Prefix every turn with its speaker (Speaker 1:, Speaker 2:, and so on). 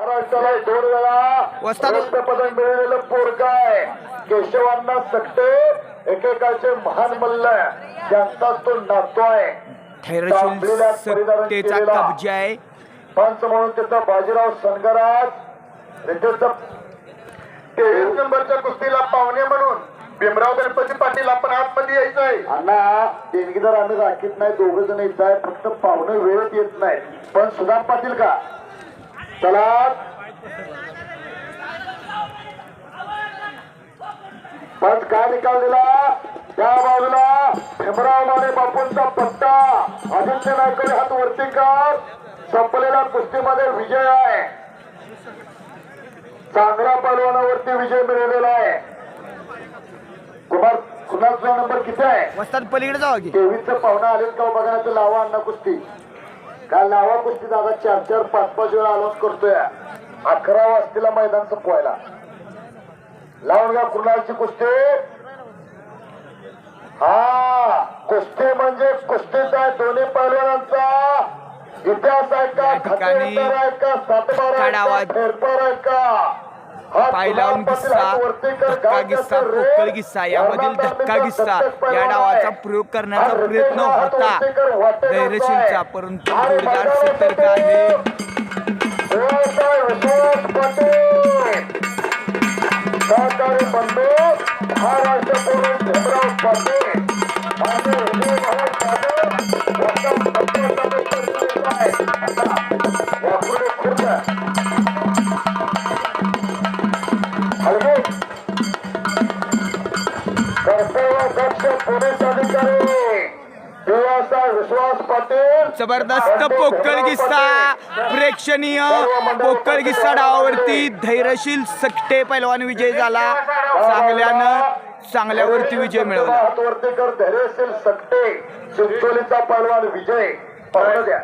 Speaker 1: महाराष्ट्राला दोन वेळा पदक मिळालेलं पोरग आहे. केशवांना सकते एकेकाचे महान मल्ल त्यांचाच तो नातो आहे. पंच म्हणून तिथं बाजीराव सनगराज तेवीस नंबरच्या कुस्तीला पाहुणे म्हणून भीमराव गणपती पाटील आपण आतमध्ये यायचं आहे अण्णा देणगीदार आम्ही राखीत नाही दोघ जण येत आहे. फक्त पाहुणे वेळेत येत नाही पण सुदाम पाटील का? चला पण काय निकाल दिला त्या बाजूला भीमराव माने बापूंचा पट्टा. आदित्य नायकडे हात वरती कर. संपलेल्या कुस्तीमध्ये विजय आहे. चांगल्या पलवानावरती विजय मिळवलेला आहे. कुमार कुणाचा नंबर किती आहे?
Speaker 2: पलीकडे की.
Speaker 1: तेवीसचं पाहुणा आलेत का? बघा ना ते लावा अण्णा कुस्ती. काल लावा कुस्ती दादा चार चार पाच पाच वेळा अनाऊन्स करतोय. अकरा वाजतीला मैदान संपवायला. लावून घ्या कुणाची कुस्ती? हा कुस्ती म्हणजे कुस्तीच आहे दोन्ही पैलवानांचा. इतिहास आहे का?
Speaker 2: ठिकाणी
Speaker 1: खतेतर आहे का? सातबारा आहे. का? फेरफार आहे का? गुलाम पाटील
Speaker 2: गिस्सा धक्का गिस्सा? पोकळ गिस्सा यामधील धक्का गिस्सा या डावाचा. प्रयोग करण्याचा प्रयत्न
Speaker 1: हात
Speaker 2: धैर्यशीलचा. परंतु जोरदार सतर्क. आहे
Speaker 1: पोलीस अधिकारी विश्वास पाटील
Speaker 2: जबरदस्त पोकळ गिस्सा प्रेक्षणीय पोकळ गिस्सा डावावरती धैर्यशील सकटे पैलवान विजय झाला. चांगल्यानं चांगल्यावरती विजय मिळवला.
Speaker 1: हात वरती कर धैर्यशील सकटे चिंचोलीचा पहलवान विजय. पाहू द्या.